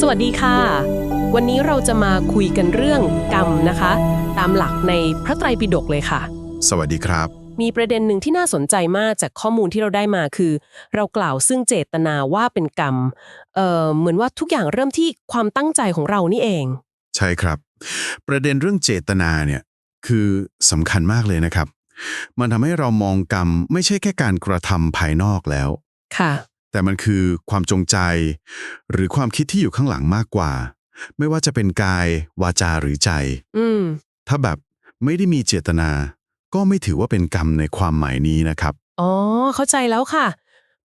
สวัสดีค่ะ วันนี้เราจะมาคุยกันเรื่องกรรมนะคะ ตามหลักในพระไตรปิฎกเลยค่ะ สวัสดีครับ มีประเด็นหนึ่งที่น่าสนใจมากจากข้อมูลที่เราได้มาคือ เรากล่าวซึ่งเจตนาว่าเป็นกรรมเอ่อเหมือนว่าทุกอย่างเริ่มที่ความตั้งใจของเรานี่เอง ใช่ครับ ประเด็นเรื่องเจตนาเนี่ยคือสำคัญมากเลยนะครับ มันทำให้เรามองกรรมไม่ใช่แค่การกระทำภายนอกแล้ว ค่ะ แต่มันคือความจงใจ หรือความคิดที่อยู่ข้างหลังมากกว่า ไม่ว่าจะเป็นกาย วาจาหรือใจ อืม ถ้าแบบไม่ได้มีเจตนา ก็ไม่ถือว่าเป็นกรรมในความหมายนี้นะครับ อ๋อ เข้าใจแล้วค่ะ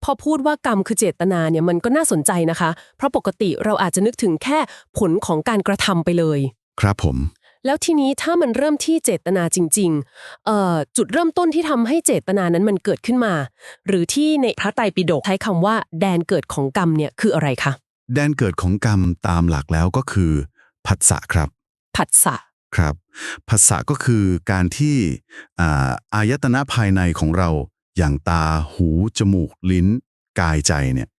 พอพูดว่ากรรมคือเจตนาเนี่ยมันก็น่าสนใจนะคะ เพราะปกติเราอาจจะนึกถึงแค่ผลของการกระทำไปเลย ครับผม แล้วทีนี้ถ้ามันเริ่มที่เจตนาจริงๆเอ่อจุดเริ่มต้นที่ทำให้เจตนานั้นมันเกิดขึ้นมา หรือที่ในพระไตรปิฎกใช้คำว่า แดนเกิดของกรรมเนี่ยคืออะไรคะแดนเกิดของกรรมตามหลักแล้วก็คือผัสสะครับผัสสะครับภาษาก็คือการที่อ่าอายตนะภายในของเราอย่างตาหู จมูก ลิ้น กายใจเนี่ย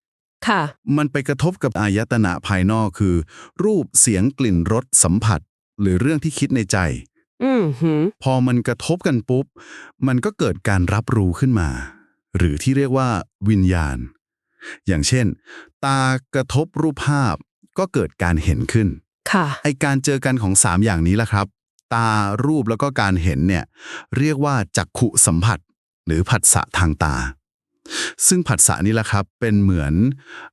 ค่ะ มันไปกระทบกับอายตนะภายนอกคือ รูปเสียงกลิ่นรสสัมผัส หรือเรื่องที่คิดในใจ อืมหืมพอมันกระทบกันปุ๊บ มันก็เกิดการรับรู้ขึ้นมา หรือที่เรียกว่า วิญญาณ อย่างเช่น ตากระทบรูปภาพ ก็เกิดการเห็นขึ้น ค่ะ ไอการเจอกันของ 3 อย่างนี้แหละครับ ตารูปแล้วก็การเห็นเนี่ยเรียกว่าจักขุสัมผัส หรือผัสสะทางตา ซึ่งผัสสะนี่แหละครับเป็นเหมือน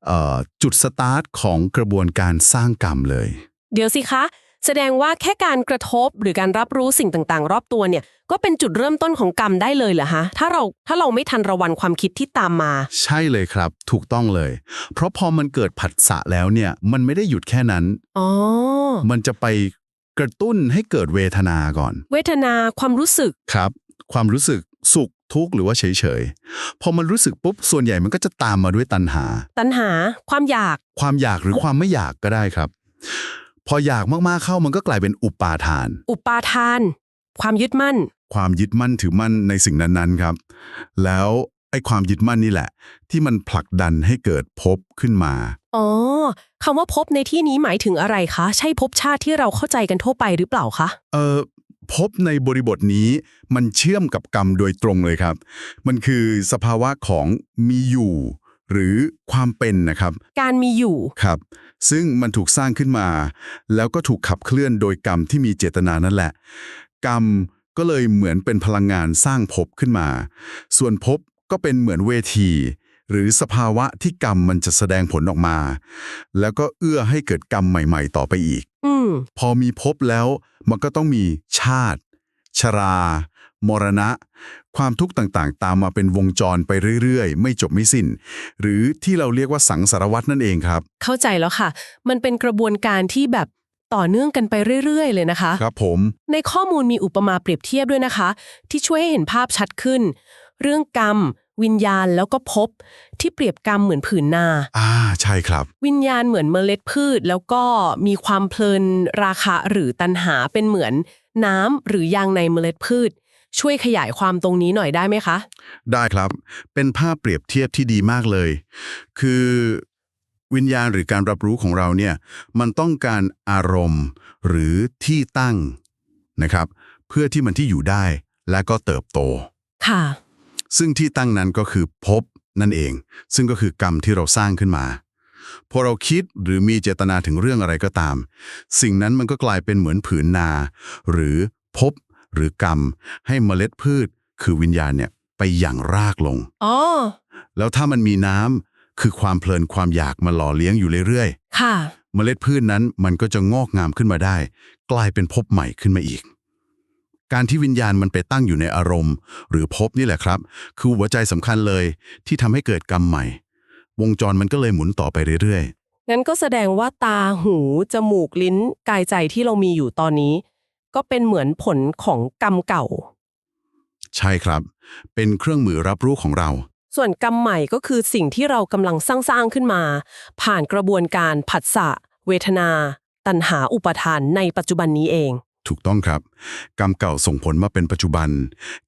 เออจุดสตาร์ทของกระบวนการสร้างกรรมเลย เดี๋ยวสิคะ แสดงว่าแค่การกระทบหรือการรับรู้สิ่งต่างๆ รอบตัวเนี่ยก็เป็นจุดเริ่มต้นของกรรมได้เลยเหรอฮะถ้าเราถ้าเราไม่ทันระวังความคิดที่ตามมา ใช่เลยครับ ถูกต้องเลย เพราะพอมันเกิดผัสสะแล้วเนี่ยมันไม่ได้หยุดแค่นั้น อ๋อ มันจะไปกระตุ้นให้เกิดเวทนาก่อน เวทนาความรู้สึกครับ ความรู้สึกสุขทุกข์หรือว่าเฉยๆ พอมันรู้สึกปุ๊บ ส่วนใหญ่มันก็จะตามมาด้วยตัณหา ตัณหา ความอยาก ความอยากหรือความไม่อยากก็ได้ครับ พออยากมากๆเข้ามันก็กลายเป็นอุปาทาน อุปาทาน ความยึดมั่น ความยึดมั่นถือมั่นในสิ่งนั้นๆครับ แล้วไอ้ความยึดมั่นนี่แหละ ที่มันผลักดันให้เกิดภพขึ้นมา อ๋อคำว่าภพในที่นี้หมายถึงอะไรคะ ใช่ภพชาติที่เราเข้าใจกันทั่วไปหรือเปล่าคะ เออภพในบริบทนี้มันเชื่อมกับกรรมโดยตรงเลยครับ มันคือสภาวะของมีอยู่ หรือความเป็นนะครับ การมีอยู่ ครับ ซึ่งมันถูกสร้างขึ้นมา แล้วก็ถูกขับเคลื่อนโดยกรรมที่มีเจตนานั่นแหละ กรรมก็เลยเหมือนเป็นพลังงานสร้างภพขึ้นมา ส่วนภพก็เป็นเหมือนเวที หรือสภาวะที่กรรมมันจะแสดงผลออกมา แล้วก็เอื้อให้เกิดกรรมใหม่ๆ ต่อไปอีกอืมพอมีภพแล้วมันก็ต้องมีชาติ ชรา มรณะ ความทุกข์ต่างๆ ตามมาเป็นวงจรไปเรื่อยๆ ไม่จบไม่สิ้น หรือที่เราเรียกว่าสังสารวัตนั่นเองครับ เข้าใจแล้วค่ะ มันเป็นกระบวนการที่แบบต่อเนื่องกันไปเรื่อยๆ เลยนะคะ ครับผม ในข้อมูลมีอุปมาเปรียบเทียบด้วยนะคะ ที่ช่วยให้เห็นภาพชัดขึ้น เรื่องกรรม วิญญาณแล้วก็ภพที่เปรียบกรรมเหมือนผืนนา อ่าใช่ครับ วิญญาณเหมือนเมล็ดพืช แล้วก็มีความเพลินราคะหรือตัณหาเป็นเหมือนน้ำหรือยางในเมล็ดพืช ช่วยขยายความตรงนี้หน่อยได้ไหมคะ ได้ครับ เป็นภาพเปรียบเทียบที่ดีมากเลย คือวิญญาณหรือการรับรู้ของเราเนี่ยมันต้องการอารมณ์ หรือที่ตั้งนะครับ เพื่อที่มันที่อยู่ได้และก็เติบโต ค่ะ ซึ่งที่ตั้งนั้นก็คือภพนั่นเอง ซึ่งก็คือกรรมที่เราสร้างขึ้นมา พอเราคิดหรือมีเจตนาถึงเรื่องอะไรก็ตาม สิ่งนั้นมันก็กลายเป็นเหมือนผืนนา หรือภพ หรือกรรม ให้เมล็ดพืช คือวิญญาณเนี่ยไปอย่างรากลง อ๋อ แล้วถ้ามันมีน้ำคือความเพลินความอยากมาหล่อเลี้ยงอยู่เรื่อยค่ะ ๆ เมล็ดพืชนั้นมันก็จะงอกงามขึ้นมาได้ กลายเป็นภพใหม่ขึ้นมาอีก การที่วิญญาณมันไปตั้งอยู่ในอารมณ์ หรือภพนี่แหละครับ คือหัวใจสำคัญเลยที่ทำให้เกิดกรรมใหม่ วงจรมันก็เลยหมุนต่อไปเรื่อยงั้นก็แสดงว่าตาหู จมูก ลิ้น กายใจที่เรามีอยู่ตอนนี้ ก็เป็นเหมือนผลของกรรมเก่าๆใช่ครับ เป็นเครื่องมือรับรู้ของเรา ส่วนกรรมใหม่ก็คือสิ่งที่เรากำลังสร้างๆขึ้นมา ผ่านกระบวนการผัสสะ เวทนา ตัณหาอุปทานในปัจจุบันนี้เอง ถูกต้องครับ กรรมเก่าส่งผลมาเป็นปัจจุบัน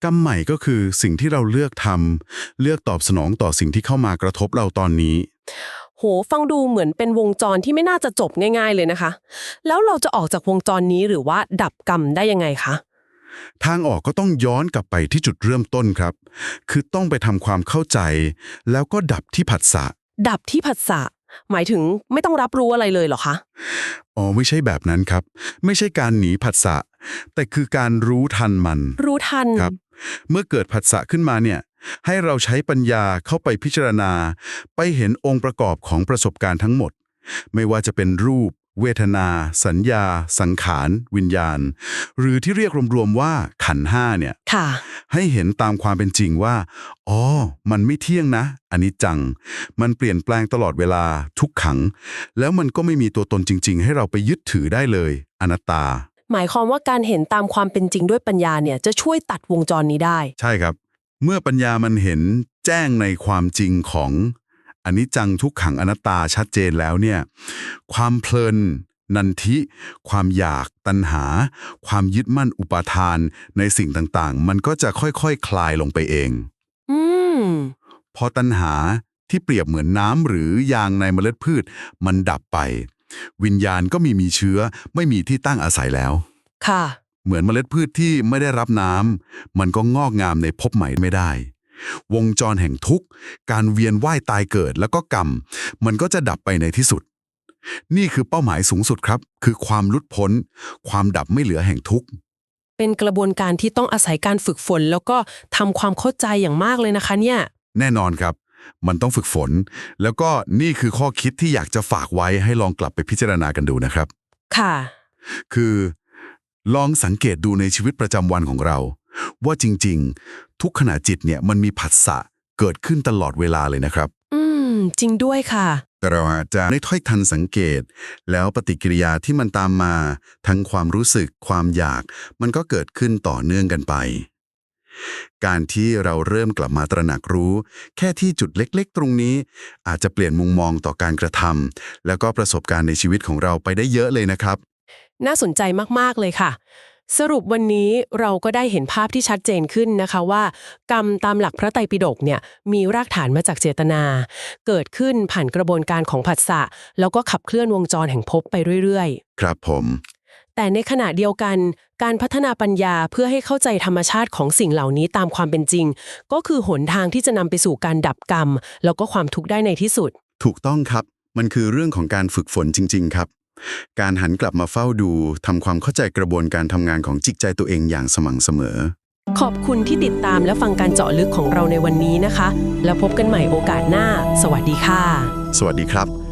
กรรมใหม่ก็คือสิ่งที่เราเลือกทำเลือกตอบสนองต่อสิ่งที่เข้ามากระทบเราตอนนี้โหฟังดูเหมือนเป็นวงจรที่ไม่น่าจะจบง่าย ๆ เลยนะคะ แล้วเราจะออกจากวงจรนี้หรือว่าดับกรรมได้ยังไงคะทางออกก็ต้องย้อนกลับไปที่จุดเริ่มต้นครับ คือต้องไปทำความเข้าใจ แล้วก็ดับที่ผัสสะดับที่ผัสสะหมายถึงไม่ต้องรับรู้อะไรเลยเหรอคะ อ๋อไม่ใช่แบบนั้นครับ ไม่ใช่การหนีผัสสะแต่คือการรู้ทันมัน รู้ทันครับ เมื่อเกิดผัสสะขึ้นมาเนี่ย ให้เราใช้ปัญญาเข้าไปพิจารณา ไปเห็นองค์ประกอบของประสบการณ์ทั้งหมด ไม่ว่าจะเป็นรูป เวทนา สัญญา สังขาร วิญญาณ หรือที่เรียกรวมๆว่าขันธ์ห้าเนี่ยค่ะให้เห็นตามความเป็นจริงว่า อ๋อ มันไม่เที่ยงนะ อันนี้จัง มันเปลี่ยนแปลงตลอดเวลาทุกขัง แล้วมันก็ไม่มีตัวตนจริง ๆ ให้เราไปยึดถือได้เลย อนัตตา หมายความว่าการเห็นตามความเป็นจริงด้วยปัญญาเนี่ยจะช่วยตัดวงจรนี้ได้ ใช่ครับ เมื่อปัญญามันเห็นแจ้งในความจริงของอนิจจังทุกขังอนัตตาชัดเจนแล้วเนี่ย ความเพลิน นันทิ ความอยากตัณหา ความยึดมั่นอุปาทานในสิ่งต่างๆ มันก็จะค่อยๆคคลายลงไปเองอืมพอตัณหาที่เปรียบเหมือนน้ำหรือยางในเมล็ดพืช มันดับไป วิญญาณก็มีมีเชื้อไม่มีที่ตั้งอาศัยแล้ว ค่ะ เหมือนเมล็ดพืชที่ไม่ได้รับน้ำมันก็งอกงามในภพใหม่ไม่ได้ วงจรแห่งทุกข์ การเวียนว่ายตายเกิดแล้วก็กรรม มันก็จะดับไปในที่สุด นี่คือเป้าหมายสูงสุดครับ คือความหลุดพ้น ความดับไม่เหลือแห่งทุกข์เป็นกระบวนการที่ต้องอาศัยการฝึกฝน แล้วก็ทำความเข้าใจอย่างมากเลยนะคะเนี่ย แน่นอนครับ มันต้องฝึกฝน แล้วก็นี่คือข้อคิดที่อยากจะฝากไว้ให้ลองกลับไปพิจารณากันดูนะครับ ค่ะ คือ ลองสังเกตดูในชีวิตประจำวันของเรา ว่าจริง ๆ ทุกขณะจิตเนี่ยมันมีผัสสะเกิดขึ้นตลอดเวลาเลยนะครับ อืม จริงด้วยค่ะ แต่เราอาจจะไม่ถ้อยทันสังเกต แล้วปฏิกิริยาที่มันตามมา ทั้งความรู้สึกความอยาก มันก็เกิดขึ้นต่อเนื่องกันไป การที่เราเริ่มกลับมาตระหนักรู้ แค่ที่จุดเล็กๆ ตรงนี้ อาจจะเปลี่ยนมุมมองต่อการกระทำแล้วก็ประสบการณ์ในชีวิตของเราไปได้เยอะเลยนะครับ น่าสนใจมาก ๆ เลยค่ะ สรุปวันนี้เราก็ได้เห็นภาพที่ชัดเจนขึ้นนะคะว่า กรรมตามหลักพระไตรปิฎกเนี่ยมีรากฐานมาจากเจตนา เกิดขึ้นผ่านกระบวนการของผัสสะแล้วก็ขับเคลื่อนวงจรแห่งภพไปเรื่อยครับผมๆแต่ในขณะเดียวกัน การพัฒนาปัญญาเพื่อให้เข้าใจธรรมชาติของสิ่งเหล่านี้ตามความเป็นจริง ก็คือหนทางที่จะนำไปสู่การดับกรรม แล้วก็ความทุกข์ได้ในที่สุด ถูกต้องครับ มันคือเรื่องของการฝึกฝนจริง ๆ ครับ การหันกลับมาเฝ้าดูทำความเข้าใจกระบวนการทำงานของจิตใจตัวเองอย่างสม่ำเสมอ ขอบคุณที่ติดตามและฟังการเจาะลึกของเราในวันนี้นะคะ แล้วพบกันใหม่โอกาสหน้า สวัสดีค่ะ สวัสดีครับ